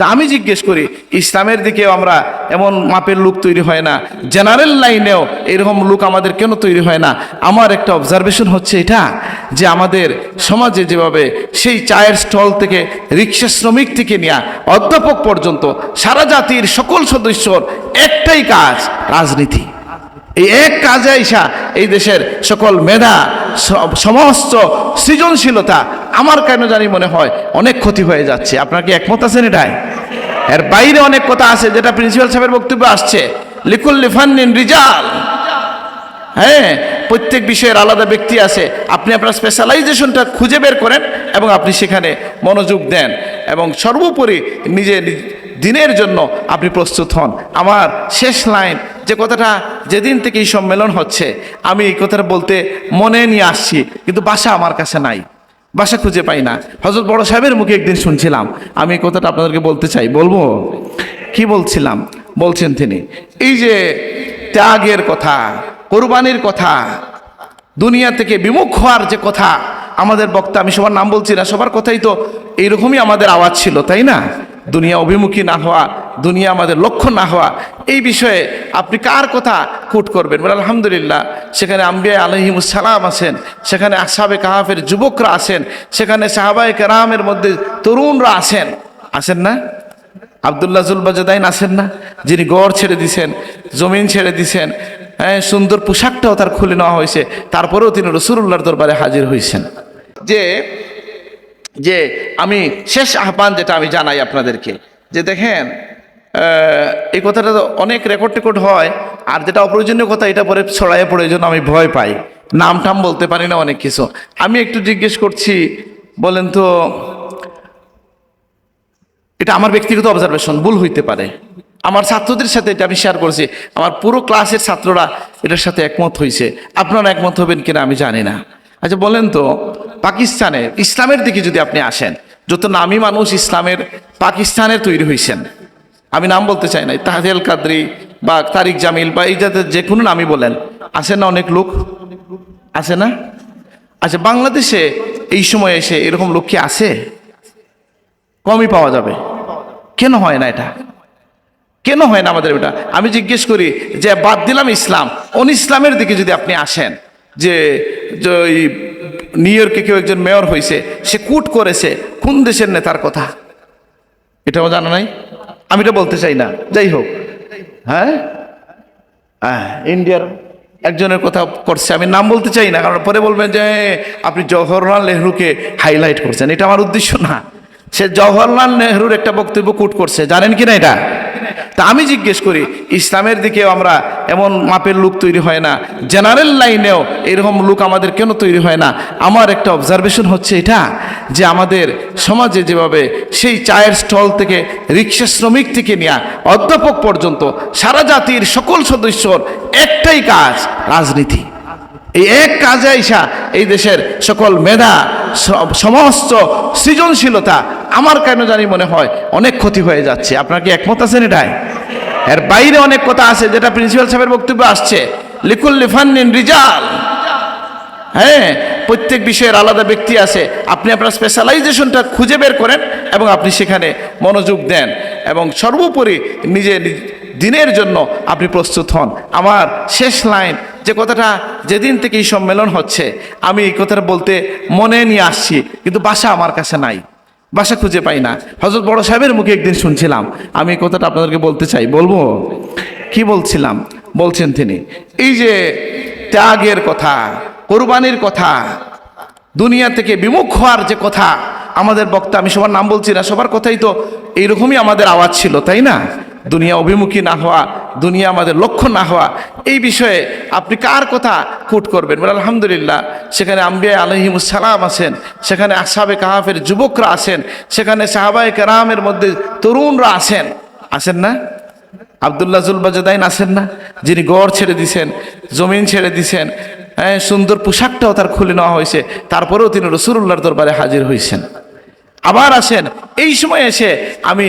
তা আমি জিজ্ঞেস করি, ইসলামের দিকেও আমরা এমন মাপের লোক তৈরি হয় না, জেনারেল লাইনেও এরকম লোক আমাদের কেন তৈরি হয় না? আমার একটা অবজারভেশন হচ্ছে এটা, যে আমাদের সমাজে যেভাবে সেই চায়ের স্টল থেকে, রিক্সা শ্রমিক থেকে নেওয়া অধ্যাপক পর্যন্ত সারা জাতির সকল সদস্যর একটাই কাজ, রাজনীতি। এই এক কাজে আইসা এই দেশের সকল মেধা সমস্ত সৃজনশীলতা আমার কেন জানি মনে হয় অনেক ক্ষতি হয়ে যাচ্ছে। আপনার কি একমত আছেন এটাই? এর বাইরে অনেক কথা আছে যেটা প্রিন্সিপাল সাহেবের বক্তব্য আসছে। লিকুল্লি ফান্নিন রিজাল। হ্যাঁ প্রত্যেক বিষয়ের আলাদা ব্যক্তি আছে। আপনি আপনার স্পেশালাইজেশনটা খুঁজে বের করেন এবং আপনি সেখানে মনোযোগ দেন এবং সর্বোপরি নিজে নি- দিনের জন্য আপনি প্রস্তুত হন। আমার শেষ লাইন, যে কথাটা যেদিন থেকে এই সম্মেলন হচ্ছে, আমি এই কথাটা বলতে মনে নিয়ে আসছি, কিন্তু বাসা আমার কাছে নাই। বাসা খুঁজে পাই না। হজরত বড় সাহেবের মুখে একদিন শুনছিলাম। আমি কথাটা আপনাদেরকে বলতে চাই। বলব? কি বলছিলাম? বলছেন তিনি, এই যে ত্যাগের কথা, কোরবানির কথা, দুনিয়া থেকে বিমুখ হওয়ার যে কথা, আমাদের বক্তা, আমি সবার নাম বলছি না, সবার কথাই তো এইরকমই আমাদের আওয়াজ ছিল, তাই না? দুনিয়া অভিমুখী না হওয়া, দুনিয়া আমাদের লক্ষ্য না হওয়া, এই বিষয়ে আপনি কার কথা কুট করবেন? বলে, আলহামদুলিল্লাহ সেখানে আম্বিয়া আলহিম সালাম আছেন সেখানে আসাবে কাহাফের যুবকরা আছেন সেখানে সাহাবায়ে কেরামের মধ্যে তরুণরা আছেন আছেন না? আবদুল্লাহ জুলবাজাদাইন আছেন না? যিনি গড় ছেড়ে দিছেন, জমিন ছেড়ে দিছেন হ্যাঁ সুন্দর পোশাকটাও তার খুলে নেওয়া হয়েছে, তারপরেও তিনি রসুল্লাহর দরবারে হাজির হয়েছেন। যে যে আমি শেষ আহ্বান যেটা আমি জানাই আপনাদেরকে, যে দেখেন এই কথাটা অনেক রেকর্ড টেকর্ড হয়, আর যেটা অপ্রয়োজনীয় কথা, এটা পরে ছড়াইয়ে জন্য আমি ভয় পাই। নাম টাম বলতে পারি না অনেক কিছু। আমি একটু জিজ্ঞেস করছি, বলেন তো, এটা আমার ব্যক্তিগত অবজারভেশন ভুল হইতে পারে। আমার ছাত্রদের সাথে এটা আমি শেয়ার করছি, আমার পুরো ক্লাসের ছাত্ররা এটার সাথে একমত হয়েছে আপনারা একমত হবেন কিনা আমি জানি না। আচ্ছা বলেন তো পাকিস্তানে ইসলামের দিকে যদি আপনি আসেন, যত নামি মানুষ ইসলামের পাকিস্তানের তৈরি হয়েছেন আমি নাম বলতে চাই না তাহেল কাদরি বা তারিক জামিল বা এই যাদের যে কোনো নামই বলেন। আছে না অনেক লোক? আছে না? আচ্ছা বাংলাদেশে এই সময় এসে এরকম লোক কি আছে? কমই পাওয়া যাবে। কেন হয় না এটা? কেন হয় না আমাদের এটা? আমি জিজ্ঞেস করি যে বাদ দিলাম ইসলাম। অন ইসলামের দিকে যদি আপনি আসেন, যে ওই নিউ ইয়র্কে কেউ একজন মেয়র হয়েছে সে কুট করেছে, কোন দেশের নেতার কথা? এটাও জানা নাই? আমি এটা বলতে চাই না। যাই হোক। হ্যাঁ? হ্যাঁ ইন্ডিয়ার একজনের কথা করছে। আমি নাম বলতে চাই না, কারণ পরে বলবেন যে, আপনি জওহরলাল নেহরুকে হাইলাইট করছেন। এটা আমার উদ্দেশ্য না। সে জওহরলাল নেহরুর একটা বক্তব্য কুট করছে। জানেন কি না এটা? তা আমি জিজ্ঞেস করি, ইসলামের দিকেও আমরা এমন মাপের লোক তৈরি হয় না। জেনারেল লাইনেও এরকম লোক আমাদের কেন তৈরি হয় না? আমার একটা অবজারভেশন হচ্ছে এটা। যে আমাদের সমাজে যেভাবে সেই চায়ের স্টল থেকে রিক্সা শ্রমিক থেকে নেওয়া অধ্যাপক পর্যন্ত সারা জাতির সকল সদস্যর একটাই কাজ, রাজনীতি। এই এক কাজে আইসা এই দেশের সকল মেধা সমস্ত সৃজনশীলতা আমার কেন জানি মনে হয় অনেক ক্ষতি হয়ে যাচ্ছে। আপনার কি একমত আছেন এটাই? এর বাইরে অনেক কথা আছে যেটা প্রিন্সিপাল সাহেবের বক্তব্য আসছে। লিকুল্লি ফান্নিন রিজাল। হ্যাঁ প্রত্যেক বিষয়ের আলাদা ব্যক্তি আছে। আপনি আপনার স্পেশালাইজেশনটা খুঁজে বের করেন এবং আপনি সেখানে মনোযোগ দেন এবং সর্বোপরি নিজে দিনের জন্য আপনি প্রস্তুত হন। আমার শেষ লাইন যে কথাটা যেদিন থেকে এই সম্মেলন হচ্ছে, আমি এই কথাটা বলতে মনে নিয়ে আসছি, কিন্তু বাসা আমার কাছে নাই। বাসা খুঁজে পাই না। হজরত বড় সাহেবের মুখে একদিন শুনছিলাম। আমি এই কথাটা আপনাদেরকে বলতে চাই। বলব? কি বলছিলাম? বলছেন তিনি, এই যে ত্যাগের কথা কোরবানির কথা, দুনিয়া থেকে বিমুখ হওয়ার যে কথা আমাদের বক্তা, আমি সবার নাম বলছি না, সবার কথাই তো এইরকমই আমাদের আওয়াজ ছিল, তাই না? দুনিয়া অভিমুখী না হওয়া, দুনিয়া আমাদের লক্ষ্য না হওয়া, এই বিষয়ে আপনি কার কথা কুট করবেন? বলে আলহামদুলিল্লাহ, সেখানে আম্বিয়া আলহিমুসালাম আছেন সেখানে আসাবে কাহাফের যুবকরা আছেন সেখানে সাহাবায়ে কেরামের মধ্যে তরুণরা আছেন আছেন না? আবদুল্লাহ জুলবাজাদাইন আছেন না? যিনি গড় ছেড়ে দিছেন, জমিন ছেড়ে দিছেন সুন্দর পোশাকটাও তার খুলে নেওয়া হয়েছে। তারপরেও তিনি রসুল্লাহর দরবারে হাজির হয়েছেন। আবার আসেন, এই সময় এসে আমি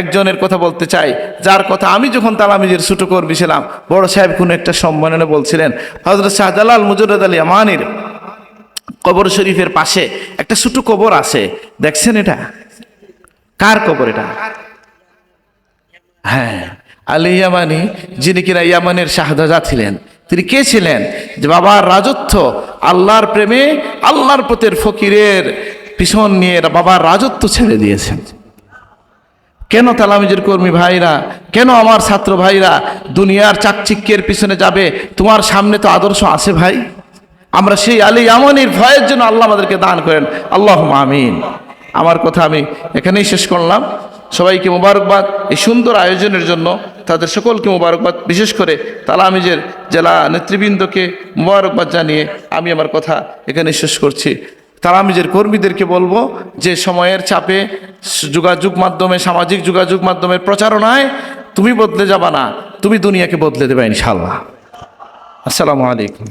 একজনের কথা বলতে চাই। যার কথা আমি যখন তালামিজের ছোট কর্মী ছিলাম, বড় সাহেব কোনো একটা সম্মেলনে বলছিলেন হজরত শাহজালাল মুজরদ আলী আমানির কবর শরীফের পাশে একটা ছোট কবর আছে। দেখছেন এটা? কার কবর এটা? হ্যাঁ আলী ইয়ামানি, যিনি কিনা ইয়ামানের শাহদাজা ছিলেন। তিনি কে ছিলেন? যে বাবার রাজত্ব, আল্লাহর প্রেমে, আল্লাহর পথের ফকিরের পিছন নিয়ে বাবার রাজত্ব ছেড়ে দিয়েছেন। কেন তালামিজের কর্মী ভাইরা, কেন আমার ছাত্র ভাইরা দুনিয়ার চাকচিক্যের পিছনে যাবে? তোমার সামনে তো আদর্শ আছে ভাই। আমরা সেই আলী আমনির ভয়ের জন্য আল্লাহ আমাদেরকে দান করেন। আল্লাহ আমিন। আমার কথা আমি এখানেই শেষ করলাম। সবাইকে মোবারকবাদ এই সুন্দর আয়োজনের জন্য। তাদের সকলকে মোবারকবাদ, বিশেষ করে তালামিজের জেলা নেতৃবৃন্দকে মোবারকবাদ জানিয়ে আমি আমার কথা এখানে শেষ করছি। তালামিজের কর্মীদেরকে বলব যে সময়ের চাপে যোগাযোগ মাধ্যমে, সামাজিক যোগাযোগ মাধ্যমের প্রচারণায় তুমি বদলে যাবা না, তুমি দুনিয়াকে বদলে দেবে ইনশাল্লাহ আসসালামু আলাইকুম।